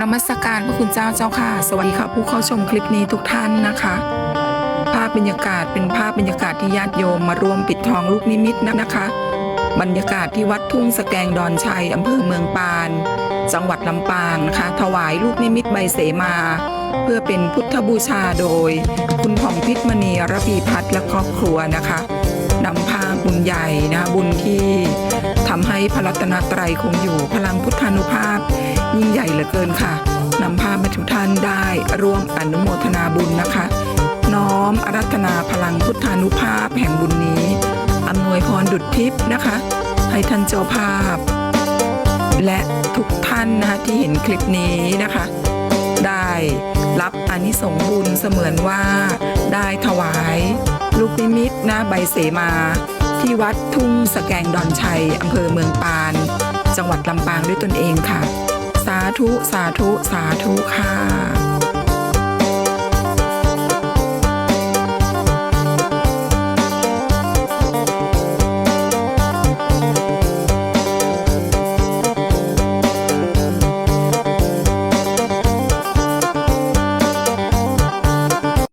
นมัสการพระคุณเจ้าเจ้าค่ะ สวัสดีค่ะ ผู้เข้าชมคลิปนี้ทุกท่านนะคะ ภาพบรรยากาศเป็นภาพบรรยากาศที่ญาติโยมมาร่วมปิดทองลูกนิมิตนะคะ บรรยากาศที่วัดทุ่งสแกงดอนชัยอำเภอเมืองปาน จังหวัดลำปางนะคะ ถวายลูกนิมิตใบเสมา เพื่อเป็นพุทธบูชาโดย คุณผ่องพิษมณีระพีพัฒน์และครอบครัวนะคะนำพาบุญใหญ่นะบุญที่ำให้พระรัตนตรัยคงอยู่พลังพุทธานุภาพ ยิ่งใหญ่เหลือเกินค่ะนำพามาทุกท่านได้ร่วมอนุโมทนาบุญนะคะ น้อมอารัธนาพลังพุทธานุภาพแห่งบุญนี้อำนวยพรดุจทิพย์นะคะ ให้ท่านเจ้าภาพ และทุกท่านนะคะที่เห็นคลิปนี้นะคะ ได้รับอนิสงส์บุญเสมือนว่าได้ถวาย ลูกนิมิตนะใบเสมา ที่วัดทุ่งสแกงดอนชัยอำเภอเมืองปาน จังหวัดลำปางด้วยตนเองค่ะ สาธุ สาธุ สาธุค่ะ